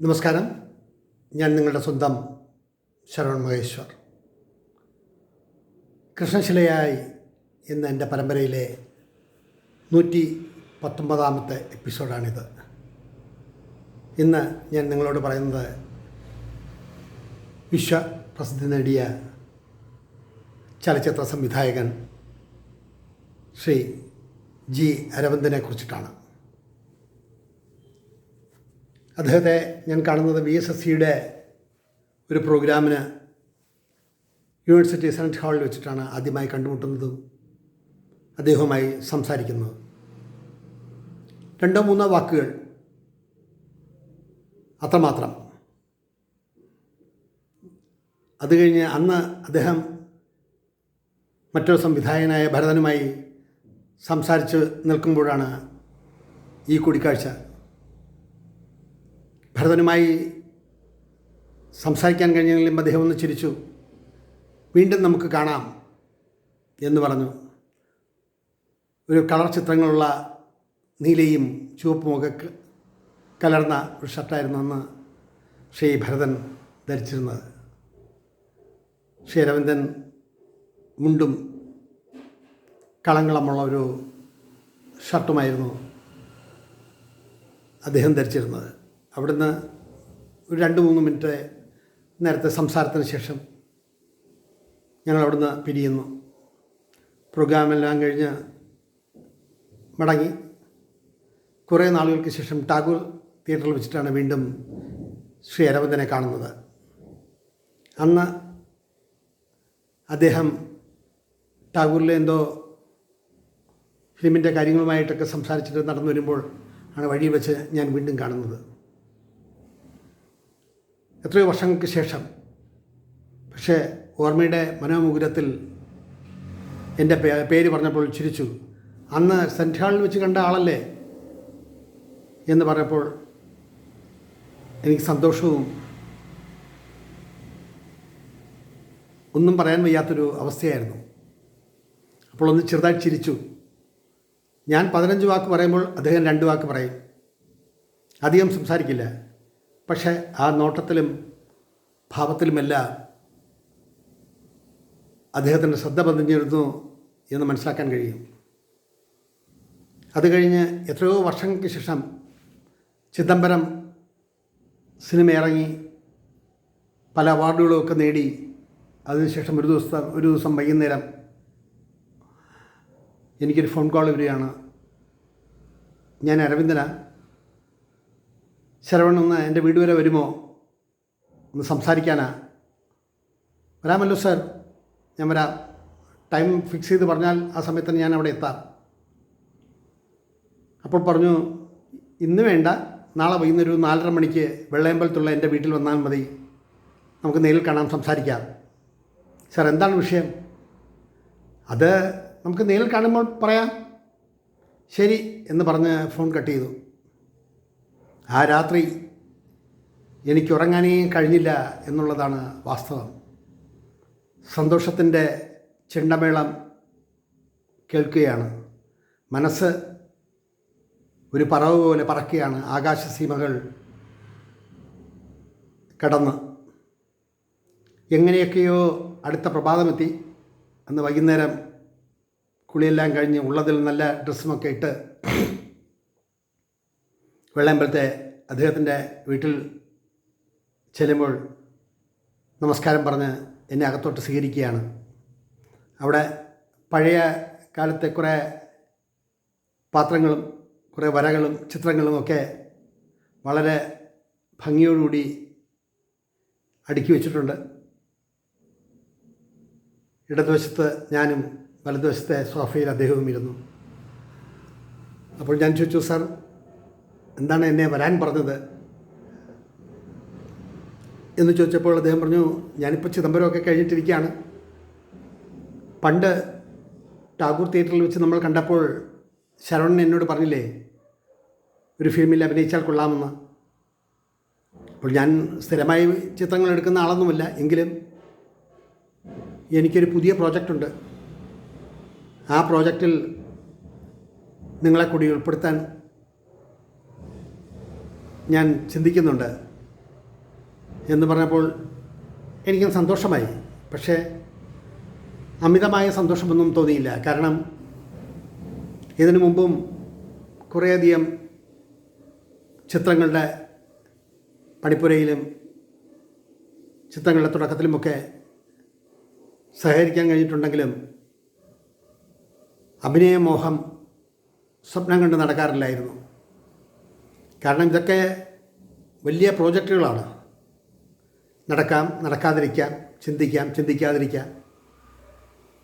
നമസ്കാരം. ഞാൻ നിങ്ങളുടെ സ്വന്തം ശരവൺ മഹേശ്വർ. കൃഷ്ണശിലയായി എന്ന എന്റെ പരമ്പരയിലെ നൂറ്റി പത്തൊമ്പതാമത്തെ എപ്പിസോഡാണിത്. ഇന്ന് ഞാൻ നിങ്ങളോട് പറയുന്നത് വിശ്വ പ്രസിദ്ധി നേടിയ ചലച്ചിത്ര സംവിധായകൻ ശ്രീ ജി അരവിന്ദനെ കുറിച്ചിട്ടാണ്. അദ്ദേഹത്തെ ഞാൻ കാണുന്നത് വി എസ് എസ് സിയുടെ ഒരു പ്രോഗ്രാമിന് യൂണിവേഴ്സിറ്റി സെനറ്റ് ഹാളിൽ വെച്ചിട്ടാണ് ആദ്യമായി കണ്ടുമുട്ടുന്നതും അദ്ദേഹവുമായി സംസാരിക്കുന്നത്. രണ്ടോ മൂന്നോ വാക്കുകൾ അത്രമാത്രം. അത് കഴിഞ്ഞ് അന്ന് അദ്ദേഹം മറ്റൊരു സംവിധായകനായ ഭരതനുമായി സംസാരിച്ച് നിൽക്കുമ്പോഴാണ് ഈ കൂടിക്കാഴ്ച ഭരതനുമായി സംസാരിക്കാൻ കഴിഞ്ഞെങ്കിലും അദ്ദേഹം ഒന്ന് ചിരിച്ചു. വീണ്ടും നമുക്ക് കാണാം എന്ന് പറഞ്ഞു. ഒരു കളർ ചിത്രങ്ങളുള്ള നീലയും ചുവപ്പുമൊക്കെ കലർന്ന ഒരു ഷർട്ടായിരുന്നു അന്ന് ശ്രീ ഭരതൻ ധരിച്ചിരുന്നത്. ശ്രീ രവീന്ദ്രൻ മുണ്ടും കളങ്കളമുള്ള ഒരു ഷർട്ടുമായിരുന്നു അദ്ദേഹം ധരിച്ചിരുന്നത്. അവിടുന്ന് ഒരു രണ്ട് മൂന്ന് മിനിറ്റ് നേരത്തെ സംസാരത്തിന് ശേഷം ഞങ്ങൾ അവിടുന്ന് പിരിയുന്നു. പ്രോഗ്രാമെല്ലാം കഴിഞ്ഞ് മടങ്ങി. കുറേ നാളുകൾക്ക് ശേഷം ടാഗോർ തിയേറ്ററിൽ വെച്ചിട്ടാണ് വീണ്ടും ശ്രീ അരവിന്ദനെ കാണുന്നത്. അന്ന് അദ്ദേഹം ടാഗോറിലെ എന്തോ ഫിലിമിന്റെ കാര്യങ്ങളുമായിട്ടൊക്കെ സംസാരിച്ചിട്ട് നടന്നു വരുമ്പോൾ ആണ് വഴി വെച്ച് ഞാൻ വീണ്ടും കാണുന്നത്. എത്രയോ വർഷങ്ങൾക്ക് ശേഷം പക്ഷേ ഓർമ്മയുടെ മനോമുകുരത്തിൽ എന്റെ പേര് പറഞ്ഞപ്പോൾ ചിരിച്ചു. അന്ന് സെന്റ് ഹാളിൽ വെച്ച് കണ്ട ആളല്ലേ എന്ന് പറഞ്ഞപ്പോൾ എനിക്ക് സന്തോഷവും ഒന്നും പറയാൻ വയ്യാത്തൊരു അവസ്ഥയായിരുന്നു. അപ്പോൾ ഒന്ന് ചെറുതായി ചിരിച്ചു. ഞാൻ പതിനഞ്ച് വാക്ക് പറയുമ്പോൾ അദ്ദേഹം രണ്ട് വാക്ക് പറയും. അധികം സംസാരിക്കില്ല. പക്ഷേ ആ നോട്ടത്തിലും ഭാവത്തിലുമെല്ലാം അദ്ദേഹത്തിന്റെ ശ്രദ്ധ പതിഞ്ഞിരുന്നു എന്ന് മനസ്സിലാക്കാൻ കഴിയും. അത് കഴിഞ്ഞ് എത്രയോ വർഷങ്ങൾക്ക് ശേഷം ചിദംബരം സിനിമ ഇറങ്ങി പല അവാർഡുകളുമൊക്കെ നേടി. അതിനുശേഷം ഒരു ദിവസം ഒരു ദിവസം വൈകുന്നേരം എനിക്കൊരു ഫോൺ കോൾ വരികയാണ്. ഞാൻ അരവിന്ദനാ. ശരവൺ ഒന്ന് എന്റെ വീട് വരെ വരുമോ? ഒന്ന് സംസാരിക്കാനാ. വരാമല്ലോ സാർ. ഞാൻ വരാം. ടൈം ഫിക്സ് ചെയ്ത് പറഞ്ഞാൽ ആ സമയത്തിന് ഞാൻ അവിടെ എത്താം. അപ്പോൾ പറഞ്ഞു ഇന്ന് വേണ്ട. നാളെ വൈകുന്നേരം ഒരു നാലര മണിക്ക് വെള്ളയമ്പലത്തുള്ള എന്റെ വീട്ടിൽ വന്നാൽ മതി. നമുക്ക് നേരിൽ കാണാം സംസാരിക്കാം. സാർ എന്താണ് വിഷയം? അത് നമുക്ക് നേരിൽ കാണുമ്പോൾ പറയാം. ശരി എന്ന് പറഞ്ഞ് ഫോൺ കട്ട് ചെയ്തു. ആ രാത്രി എനിക്ക് ഉറങ്ങാനേ കഴിഞ്ഞില്ല എന്നുള്ളതാണ് വാസ്തവം. സന്തോഷത്തിന്റെ ചെണ്ടമേളം കേൾക്കുകയാണ്. മനസ്സ് ഒരു പറവ് പോലെ പറക്കുകയാണ്. ആകാശസീമകൾ കടന്ന്. എങ്ങനെയൊക്കെയോ അടുത്ത പ്രഭാതമെത്തി. അന്ന് വൈകുന്നേരം കുളിയെല്ലാം കഴിഞ്ഞ് ഉള്ളതിൽ നല്ല ഡ്രസ്സുമൊക്കെ ഇട്ട് വെള്ളയമ്പലത്തെ അദ്ദേഹത്തിന്റെ വീട്ടിൽ ചെല്ലുമ്പോൾ നമസ്കാരം പറഞ്ഞ് എന്നെ അകത്തോട്ട് സ്വീകരിക്കുകയാണ്. അവിടെ പഴയ കാലത്തെ കുറേ പാത്രങ്ങളും കുറേ വരകളും ചിത്രങ്ങളും ഒക്കെ വളരെ ഭംഗിയോടുകൂടി അടുക്കി വച്ചിട്ടുണ്ട്. ഇടതുവശത്ത് ഞാനും വലതുവശത്തെ സോഫയിൽ അദ്ദേഹവും ഇരുന്നു അപ്പോൾ ഞാൻ ചോദിച്ചു സാർ എന്താണ് എന്നെ വരാൻ പറഞ്ഞത്? എന്ന് ചോദിച്ചപ്പോൾ അദ്ദേഹം പറഞ്ഞു ഞാനിപ്പോൾ ചിദംബരമൊക്കെ കഴിഞ്ഞിട്ടിരിക്കുകയാണ്. പണ്ട് ടാഗൂർ തിയേറ്ററിൽ വെച്ച് നമ്മൾ കണ്ടപ്പോൾ ശരവണൻ എന്നോട് പറഞ്ഞില്ലേ ഒരു ഫിലിമിൽ അഭിനയിച്ചാൽ കൊള്ളാമെന്ന്. അപ്പോൾ ഞാൻ സ്ഥിരമായി ചിത്രങ്ങൾ എടുക്കുന്ന ആളൊന്നുമില്ല എങ്കിലും എനിക്കൊരു പുതിയ പ്രോജക്റ്റുണ്ട് ആ പ്രോജക്റ്റിൽ നിങ്ങളെ കൂടി ഉൾപ്പെടുത്താൻ ഞാൻ ചിന്തിക്കുന്നുണ്ട് എന്ന് പറഞ്ഞപ്പോൾ എനിക്കും സന്തോഷമായി. പക്ഷേ അമിതമായ സന്തോഷമൊന്നും തോന്നിയില്ല. കാരണം ഇതിനു മുമ്പും കുറേയധികം ചിത്രങ്ങളുടെ പണിപ്പുരയിലും ചിത്രങ്ങളുടെ തുടക്കത്തിലുമൊക്കെ സഹകരിക്കാൻ കഴിഞ്ഞിട്ടുണ്ടെങ്കിലും അഭിനയമോഹം സ്വപ്നം കണ്ട് നടക്കാറില്ലായിരുന്നു. കാരണം ഇതൊക്കെ വലിയ പ്രോജക്റ്റുകളാണ്. നടക്കാം നടക്കാതിരിക്കാം ചിന്തിക്കാം ചിന്തിക്കാതിരിക്കാം.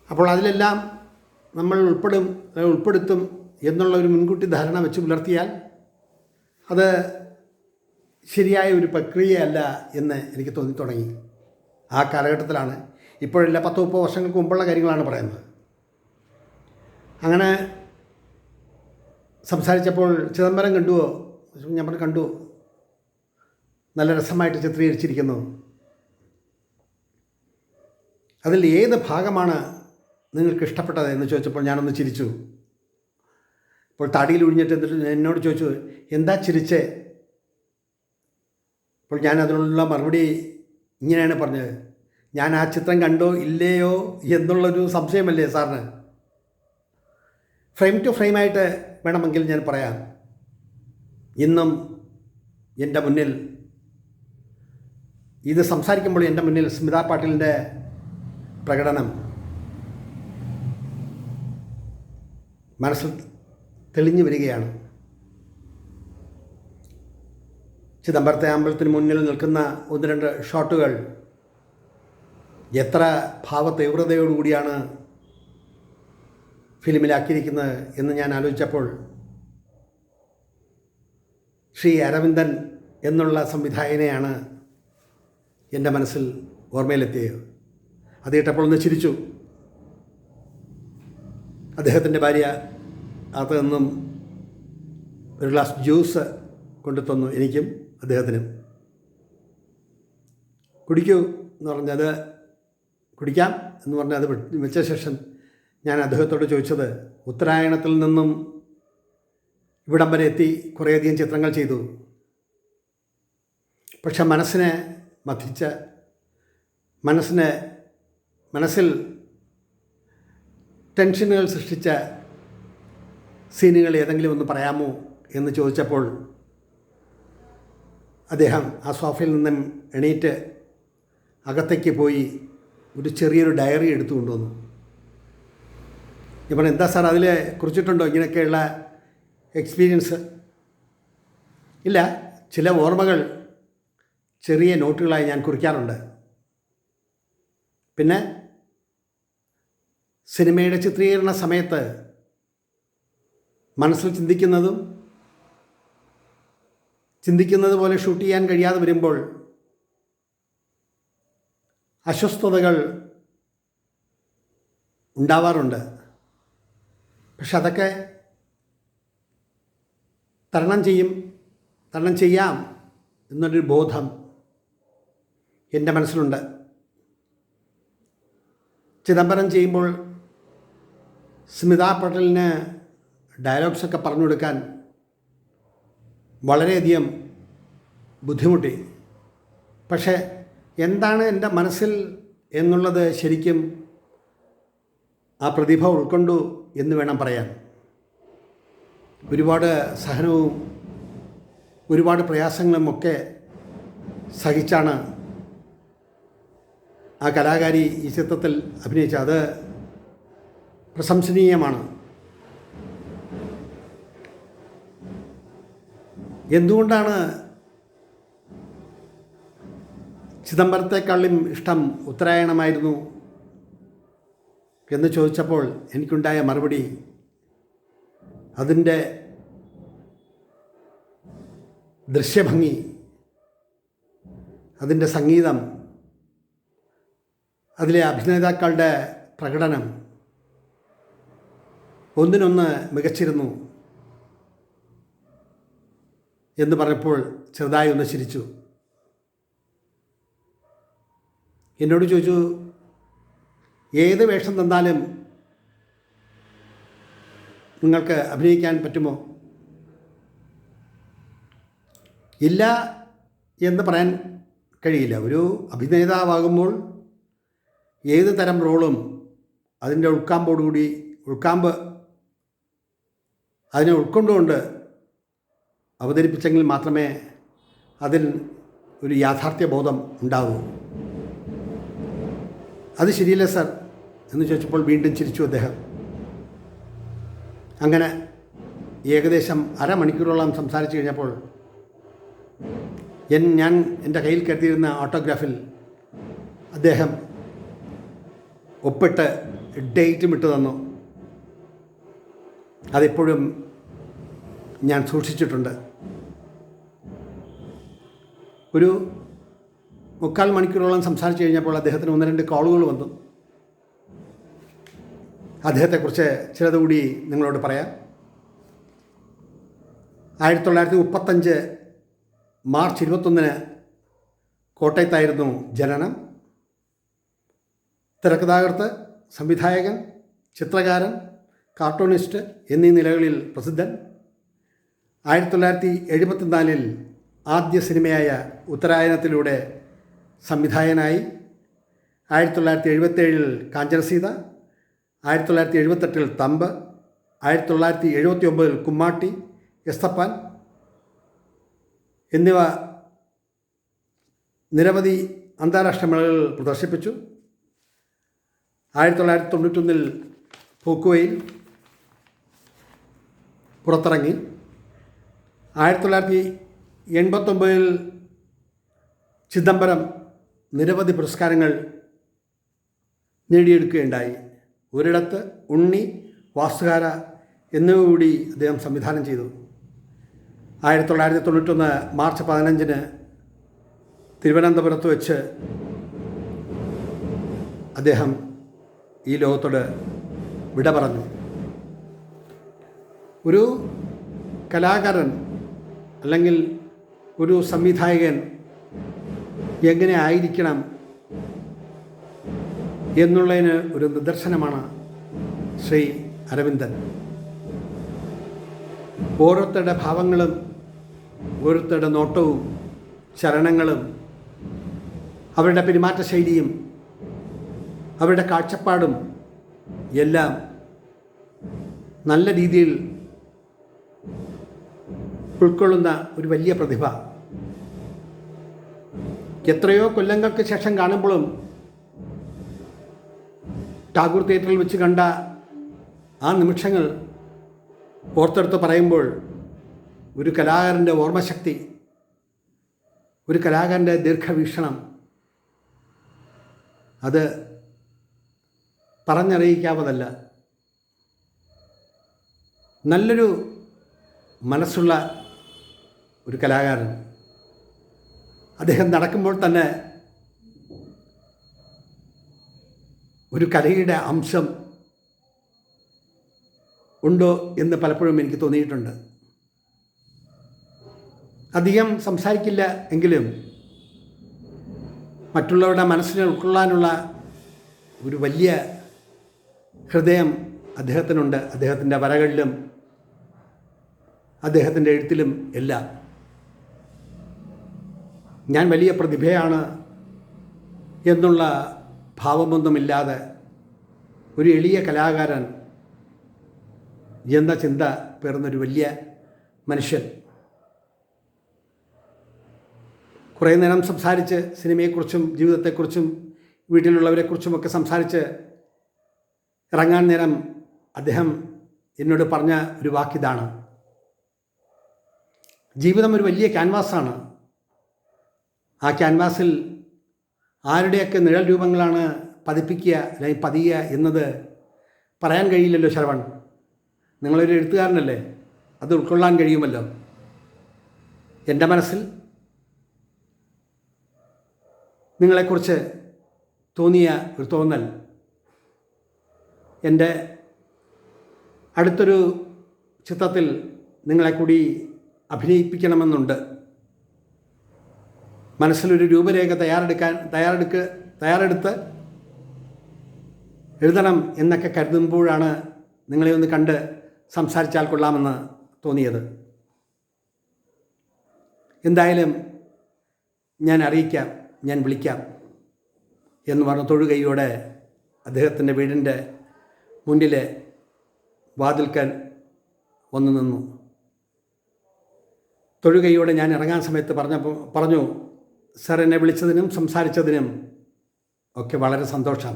അപ്പോൾ അതിലെല്ലാം നമ്മൾ ഉൾപ്പെടും ഉൾപ്പെടുത്തും എന്നുള്ള ഒരു മുൻകൂട്ടി ധാരണ വെച്ച് പുലർത്തിയാൽ അത് ശരിയായ ഒരു പ്രക്രിയയല്ല എന്ന് എനിക്ക് തോന്നി തുടങ്ങി. ആ കാലഘട്ടത്തിലാണ് ഇപ്പോഴല്ല പത്ത് മുപ്പത് വർഷങ്ങൾക്ക് മുമ്പുള്ള കാര്യങ്ങളാണ് പറയുന്നത്. അങ്ങനെ സംസാരിച്ചപ്പോൾ ചിദംബരം കണ്ടുവോ? ഞാൻ പറഞ്ഞു കണ്ടു. നല്ല രസമായിട്ട് ചിത്രീകരിച്ചിരിക്കുന്നു. അതിൽ ഏത് ഭാഗമാണ് നിങ്ങൾക്ക് ഇഷ്ടപ്പെട്ടത് എന്ന് ചോദിച്ചപ്പോൾ ഞാനൊന്ന് ചിരിച്ചു. അപ്പോൾ തടിയിൽ ഒഴിഞ്ഞിട്ട് എന്നിട്ട് എന്നോട് ചോദിച്ചു എന്താ ചിരിച്ചേ? അപ്പോൾ ഞാൻ അതിനുള്ള മറുപടി ഇങ്ങനെയാണ് പറഞ്ഞത്. ഞാൻ ആ ചിത്രം കണ്ടോ ഇല്ലയോ എന്നുള്ളൊരു സംശയമല്ലേ സാറിന്? ഫ്രെയിം ടു ഫ്രെയിമായിട്ട് വേണമെങ്കിൽ ഞാൻ പറയാം. ഇന്നും എന്റെ മുന്നിൽ ഇത് സംസാരിക്കുമ്പോൾ എന്റെ മുന്നിൽ സ്മിത പാട്ടീലിന്റെ പ്രകടനം മനസ്സിൽ തെളിഞ്ഞു വരികയാണ്. ചിദംബരത്തെ അമ്പലത്തിന് മുന്നിൽ നിൽക്കുന്ന ഒന്ന് രണ്ട് ഷോട്ടുകൾ എത്ര ഭാവതീവ്രതയോടുകൂടിയാണ് ഫിലിമിലാക്കിയിരിക്കുന്നത് എന്ന് ഞാൻ ആലോചിച്ചപ്പോൾ ശ്രീ അരവിന്ദൻ എന്നുള്ള സംവിധായകനെയാണ് എന്റെ മനസ്സിൽ ഓർമ്മയിലെത്തിയത്. അത് കേട്ടപ്പോൾ ഒന്ന് ചിരിച്ചു. അദ്ദേഹത്തിന്റെ ഭാര്യ അകത്ത് നിന്നും ഒരു ഗ്ലാസ് ജ്യൂസ് കൊണ്ടു തന്നു എനിക്കും അദ്ദേഹത്തിനും. കുടിക്കൂ എന്ന് പറഞ്ഞത് കുടിക്കാം എന്ന് പറഞ്ഞ് അത് വെച്ച ശേഷം ഞാൻ അദ്ദേഹത്തോട് ചോദിച്ചത് ഉത്തരായണത്തിൽ നിന്നും ഇവിടം വരെ എത്തി കുറേയധികം ചിത്രങ്ങൾ ചെയ്തു. പക്ഷെ മനസ്സിനെ മഥിച്ച മനസ്സിനെ മനസ്സിൽ ടെൻഷനുകൾ സൃഷ്ടിച്ച സീനുകൾ ഏതെങ്കിലും ഒന്ന് പറയാമോ എന്ന് ചോദിച്ചപ്പോൾ അദ്ദേഹം ആ സോഫയിൽ നിന്നും എണീറ്റ് അകത്തേക്ക് പോയി ഒരു ചെറിയൊരു ഡയറി എടുത്തു കൊണ്ടുവന്നു ഞാൻ എന്താ സാർ അതിൽ കുറിച്ചിട്ടുണ്ടോ? ഇങ്ങനെയൊക്കെയുള്ള എക്സ്പീരിയൻസ്. ഇല്ല ചില ഓർമ്മകൾ ചെറിയ നോട്ടുകളായി ഞാൻ കുറിക്കാറുണ്ട്. പിന്നെ സിനിമയുടെ ചിത്രീകരണ സമയത്ത് മനസ്സിൽ ചിന്തിക്കുന്നതും ചിന്തിക്കുന്നത് പോലെ ഷൂട്ട് ചെയ്യാൻ കഴിയാതെ വരുമ്പോൾ അസ്വസ്ഥതകൾ ഉണ്ടാവാറുണ്ട്. പക്ഷെ അതൊക്കെ തരണം ചെയ്യും തരണം ചെയ്യാം എന്നൊരു ബോധം എന്റെ മനസ്സിലുണ്ട്. ചിദംബരം ചെയ്യുമ്പോൾ സ്മിത പട്ടേലിന് ഡയലോഗ്സൊക്കെ പറഞ്ഞു കൊടുക്കാൻ വളരെയധികം ബുദ്ധിമുട്ടി. പക്ഷേ എന്താണ് എന്റെ മനസ്സിൽ എന്നുള്ളത് ശരിക്കും ആ പ്രതിഭ ഉൾക്കൊണ്ടു എന്ന് വേണം പറയാൻ. ഒരുപാട് സഹനവും ഒരുപാട് പ്രയാസങ്ങളും ഒക്കെ സഹിച്ചാണ് ആ കലാകാരി ഈ ചിത്രത്തിൽ അഭിനയിച്ചത്. അത് പ്രശംസനീയമാണ്. എന്തുകൊണ്ടാണ് ചിദംബരത്തെക്കാളും ഇഷ്ടം ഉത്തരായണമായിരുന്നു എന്ന് ചോദിച്ചപ്പോൾ എനിക്കുണ്ടായ മറുപടി അതിന്റെ ദൃശ്യഭംഗി അതിന്റെ സംഗീതം അതിലെ അഭിനേതാക്കളുടെ പ്രകടനം ഒന്നിനൊന്ന് മികച്ചിരുന്നു എന്ന് പറഞ്ഞപ്പോൾ ചെറുതായി ഒന്ന് ചിരിച്ചു. എന്നോട് ചോദിച്ചു ഏത് വേഷം തന്നാലും നിങ്ങൾക്ക് അഭിനയിക്കാൻ പറ്റുമോ? ഇല്ല എന്ന് പറയാൻ കഴിയില്ല. ഒരു അഭിനേതാവാകുമ്പോൾ ഏത് തരം റോളും അതിന്റെ ഉൾക്കാമ്പോടുകൂടി ഉൾക്കാമ്പ് അതിനെ ഉൾക്കൊണ്ടുകൊണ്ട് അവതരിപ്പിച്ചെങ്കിൽ മാത്രമേ അതിൽ ഒരു യാഥാർത്ഥ്യ ബോധം ഉണ്ടാവൂ. അത് ശരിയല്ല സർ? എന്ന് ചോദിച്ചപ്പോൾ വീണ്ടും ചിരിച്ചു അദ്ദേഹം. അങ്ങനെ ഏകദേശം അരമണിക്കൂറോളം സംസാരിച്ചു കഴിഞ്ഞപ്പോൾ എൻ ഞാൻ എന്റെ കയ്യിൽ കരുതിയിരുന്ന ഓട്ടോഗ്രാഫിൽ അദ്ദേഹം ഒപ്പിട്ട് ഡേറ്റും ഇട്ട് തന്നു. അതിപ്പോഴും ഞാൻ സൂക്ഷിച്ചിട്ടുണ്ട്. ഒരു മുക്കാൽ മണിക്കൂറോളം സംസാരിച്ചു കഴിഞ്ഞപ്പോൾ അദ്ദേഹത്തിന് ഒന്ന് രണ്ട് കോളുകൾ വന്നു. അദ്ദേഹത്തെക്കുറിച്ച് ചിലതുകൂടി നിങ്ങളോട് പറയാം. ആയിരത്തി തൊള്ളായിരത്തി മുപ്പത്തഞ്ച് മാർച്ച് ഇരുപത്തൊന്നിന് കോട്ടയത്തായിരുന്നു ജനനം. തിരക്കഥാകൃത്ത് സംവിധായകൻ ചിത്രകാരൻ കാർട്ടൂണിസ്റ്റ് എന്നീ നിലകളിൽ പ്രസിദ്ധൻ. ആയിരത്തി തൊള്ളായിരത്തി എഴുപത്തിനാലിൽ ആദ്യ സിനിമയായ ഉത്തരായനത്തിലൂടെ സംവിധായകനായി. ആയിരത്തി തൊള്ളായിരത്തി എഴുപത്തേഴിൽ കാഞ്ചനസീത. ആയിരത്തി തൊള്ളായിരത്തി എഴുപത്തെട്ടിൽ തമ്പ് ആയിരത്തി തൊള്ളായിരത്തി എഴുപത്തി ഒമ്പതിൽ കുമ്മാട്ടി എസ്തപ്പാൻ എന്നിവ നിരവധി അന്താരാഷ്ട്ര മേളകളിൽ പ്രദർശിപ്പിച്ചു. ആയിരത്തി തൊള്ളായിരത്തി തൊണ്ണൂറ്റൊന്നിൽ പൂക്കുവയിൽ പുറത്തിറങ്ങി. ആയിരത്തി തൊള്ളായിരത്തി എൺപത്തൊമ്പതിൽ ചിദംബരം നിരവധി പുരസ്കാരങ്ങൾ നേടിയെടുക്കുകയുണ്ടായി. ഒരിടത്ത് ഉണ്ണി വാസ്തുകാര എന്നിവ കൂടി അദ്ദേഹം സംവിധാനം ചെയ്തു. ആയിരത്തി തൊള്ളായിരത്തി തൊണ്ണൂറ്റൊന്ന് മാർച്ച് പതിനഞ്ചിന് തിരുവനന്തപുരത്ത് വെച്ച് അദ്ദേഹം ഈ ലോകത്തോട് വിട പറഞ്ഞു. ഒരു കലാകാരൻ അല്ലെങ്കിൽ ഒരു സംവിധായകൻ എങ്ങനെ ആയിരിക്കണം എന്നുള്ളതിന് ഒരു നിദർശനമാണ് ശ്രീ അരവിന്ദൻ. ഓരോരുത്തരുടെ ഭാവങ്ങളും ഓരോരുത്തരുടെ നോട്ടവും ചലനങ്ങളും അവരുടെ പെരുമാറ്റ ശൈലിയും അവരുടെ കാഴ്ചപ്പാടും എല്ലാം നല്ല രീതിയിൽ ഉൾക്കൊള്ളുന്ന ഒരു വലിയ പ്രതിഭ. എത്രയോ കൊല്ലങ്ങൾക്ക് ശേഷം കാണുമ്പോഴും ടാഗൂർ തിയേറ്ററിൽ വെച്ച് കണ്ട ആ നിമിഷങ്ങൾ ഓർത്തെടുത്ത് പറയുമ്പോൾ ഒരു കലാകാരന്റെ ഓർമ്മശക്തി ഒരു കലാകാരന്റെ ദീർഘവീക്ഷണം അത് പറഞ്ഞറിയിക്കാവതല്ല. നല്ലൊരു മനസ്സുള്ള ഒരു കലാകാരൻ. അദ്ദേഹം നടക്കുമ്പോൾ തന്നെ ഒരു കലയുടെ അംശം ഉണ്ടോ എന്ന് പലപ്പോഴും എനിക്ക് തോന്നിയിട്ടുണ്ട്. അധികം സംസാരിക്കില്ല എങ്കിലും മറ്റുള്ളവരുടെ മനസ്സിനെ ഉൾക്കൊള്ളാനുള്ള ഒരു വലിയ ഹൃദയം അദ്ദേഹത്തിനുണ്ട്. അദ്ദേഹത്തിന്റെ വരകളിലും അദ്ദേഹത്തിന്റെ എഴുത്തിലും എല്ലാം. ഞാൻ വലിയ പ്രതിഭയാണ് എന്നുള്ള ഭാവമൊന്നുമില്ലാതെ ഒരു എളിയ കലാകാരൻ എന്ന ചിന്ത പേർന്നൊരു വലിയ മനുഷ്യൻ. കുറേ നേരം സംസാരിച്ച് സിനിമയെക്കുറിച്ചും ജീവിതത്തെക്കുറിച്ചും വീട്ടിലുള്ളവരെക്കുറിച്ചുമൊക്കെ സംസാരിച്ച് ഇറങ്ങാൻ നേരം അദ്ദേഹം എന്നോട് പറഞ്ഞ ഒരു വാക്കിതാണ്. ജീവിതം ഒരു വലിയ ക്യാൻവാസാണ്. ആ ക്യാൻവാസിൽ ആരുടെയൊക്കെ നിഴൽ രൂപങ്ങളാണ് പതിപ്പിക്കുക അല്ലെങ്കിൽ പതിയുക എന്നത് പറയാൻ കഴിയില്ലല്ലോ ശ്രവൺ. നിങ്ങളൊരു എഴുത്തുകാരനല്ലേ? അത് ഉൾക്കൊള്ളാൻ കഴിയുമല്ലോ? എന്റെ മനസ്സിൽ നിങ്ങളെക്കുറിച്ച് തോന്നിയ ഒരു തോന്നൽ. എന്റെ അടുത്തൊരു ചിത്രത്തിൽ നിങ്ങളെ കൂടി അഭിനയിപ്പിക്കണമെന്നുണ്ട്. മനസ്സിലൊരു രൂപരേഖ തയ്യാറെടുക്കാൻ തയ്യാറെടുക്ക് തയ്യാറെടുത്ത് എഴുതണം എന്നൊക്കെ കരുതുമ്പോഴാണ് നിങ്ങളെ ഒന്ന് കണ്ട് സംസാരിച്ചാൽ കൊള്ളാമെന്ന് തോന്നിയത്. എന്തായാലും ഞാൻ അറിയിക്കാം ഞാൻ വിളിക്കാം എന്ന് പറഞ്ഞ തൊഴുകൈയോടെ അദ്ദേഹത്തിന്റെ വീടിന്റെ മുന്നിലെ വാതിൽക്കൽ വന്നു നിന്നു. തൊഴുകൈയോടെ ഞാൻ ഇറങ്ങാൻ സമയത്ത് പറഞ്ഞപ്പോൾ പറഞ്ഞു സാർ എന്നെ വിളിച്ചതിനും സംസാരിച്ചതിനും ഒക്കെ വളരെ സന്തോഷം.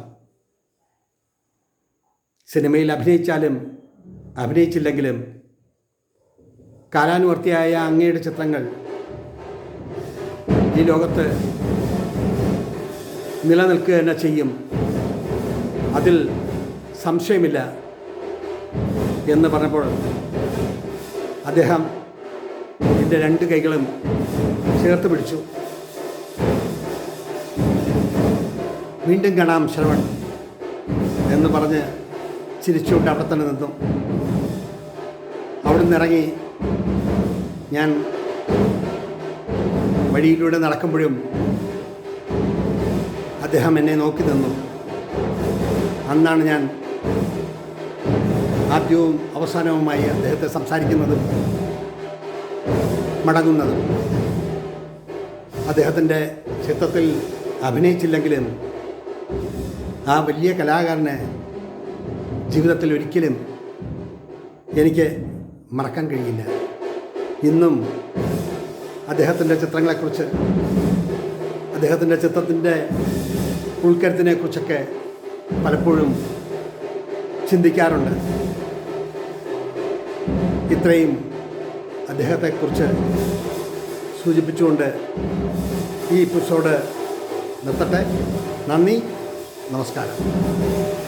സിനിമയിൽ അഭിനയിച്ചാലും അഭിനയിച്ചില്ലെങ്കിലും കാലാനുവർത്തിയായ അങ്ങയുടെ ചിത്രങ്ങൾ ഈ ലോകത്ത് നിലനിൽക്കുക തന്നെ ചെയ്യും. അതിൽ സംശയമില്ല എന്ന് പറഞ്ഞപ്പോൾ അദ്ദേഹം എന്റെ രണ്ട് കൈകളും ചേർത്ത് പിടിച്ചു. വീണ്ടും കാണാം ശ്രവൺ എന്ന് പറഞ്ഞ് ചിരിച്ചുകൊണ്ട് അവിടെ തന്നെ നിന്നു. അവിടെ നിന്നിറങ്ങി ഞാൻ വഴിയിലൂടെ നടക്കുമ്പോഴും അദ്ദേഹം എന്നെ നോക്കി നിന്നു. അന്നാണ് ഞാൻ ആദ്യവും അവസാനവുമായി അദ്ദേഹത്തെ സംസാരിക്കുന്നതും മടങ്ങുന്നതും. അദ്ദേഹത്തിന്റെ ചിത്രത്തിൽ അഭിനയിച്ചില്ലെങ്കിലും ആ വലിയ കലാകാരനെ ജീവിതത്തിൽ ഒരിക്കലും എനിക്ക് മറക്കാൻ കഴിയില്ല. ഇന്നും അദ്ദേഹത്തിന്റെ ചിത്രങ്ങളെക്കുറിച്ച് അദ്ദേഹത്തിന്റെ ചിത്രത്തിന്റെ ഉൾക്കരുത്തിനെക്കുറിച്ചൊക്കെ പലപ്പോഴും ചിന്തിക്കാറുണ്ട്. ഇത്രയും അദ്ദേഹത്തെക്കുറിച്ച് സൂചിപ്പിച്ചുകൊണ്ട് ഈ എപ്പിസോഡ് നിർത്തട്ടെ. നന്ദി. നമസ്കാരം.